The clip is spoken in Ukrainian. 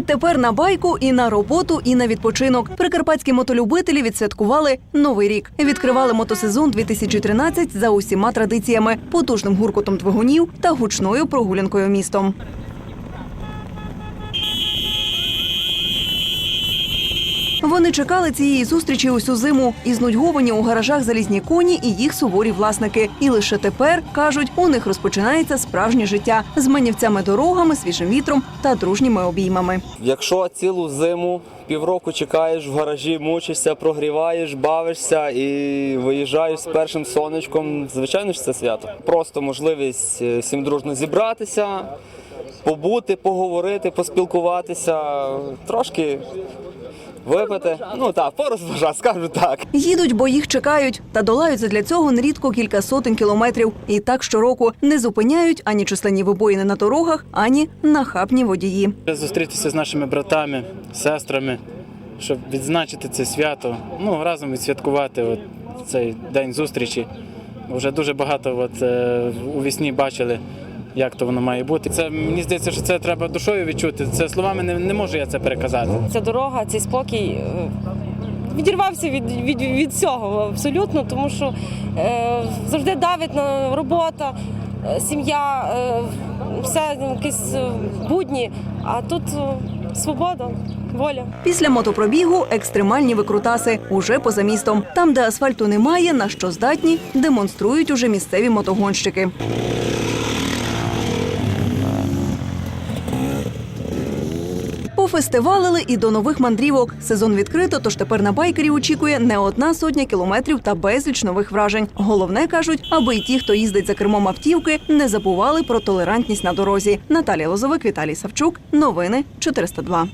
Відтепер на байку і на роботу, і на відпочинок. Прикарпатські мотолюбителі відсвяткували новий рік. Відкривали мотосезон 2013 за усіма традиціями, потужним гуркотом двигунів та гучною прогулянкою містом. Вони чекали цієї зустрічі усю зиму і знудьговані у гаражах залізні коні і їх суворі власники. І лише тепер кажуть, у них розпочинається справжнє життя з манівцями дорогами, свіжим вітром та дружніми обіймами. Якщо цілу зиму півроку чекаєш в гаражі, мучишся, прогріваєш, бавишся і виїжджаєш з першим сонечком, звичайно ж це свято. Просто можливість е, всім дружно зібратися, побути, поговорити, поспілкуватися, трошки випити. Ну так, порозважати, скажу так. Їдуть, бо їх чекають, та долають задля цього нерідко кілька сотень кілометрів. І так щороку не зупиняють ані численні вибоїни на дорогах, ані нахабні водії. Зустрітися з нашими братами, сестрами, щоб відзначити це свято, ну разом відсвяткувати от цей день зустрічі. Вже дуже багато от, е, у вісні бачили, як то воно має бути. Це мені здається, що це треба душою відчути. Це словами не, не можу я це переказати. Ця дорога, цей спокій е, відірвався від, від, від всього абсолютно, тому що е, завжди давить на робота, е, сім'я, е, все якісь е, будні, а тут свобода, воля. Після мотопробігу екстремальні викрутаси уже поза містом. Там, де асфальту немає, на що здатні, демонструють уже місцеві мотогонщики. Пофестивалили і до нових мандрівок. Сезон відкрито, тож тепер на байкерів очікує не одна сотня кілометрів та безліч нових вражень. Головне кажуть, аби й ті, хто їздить за кермом автівки, не забували про толерантність на дорозі. Наталія Лозовик, Віталій Савчук. Новини 402.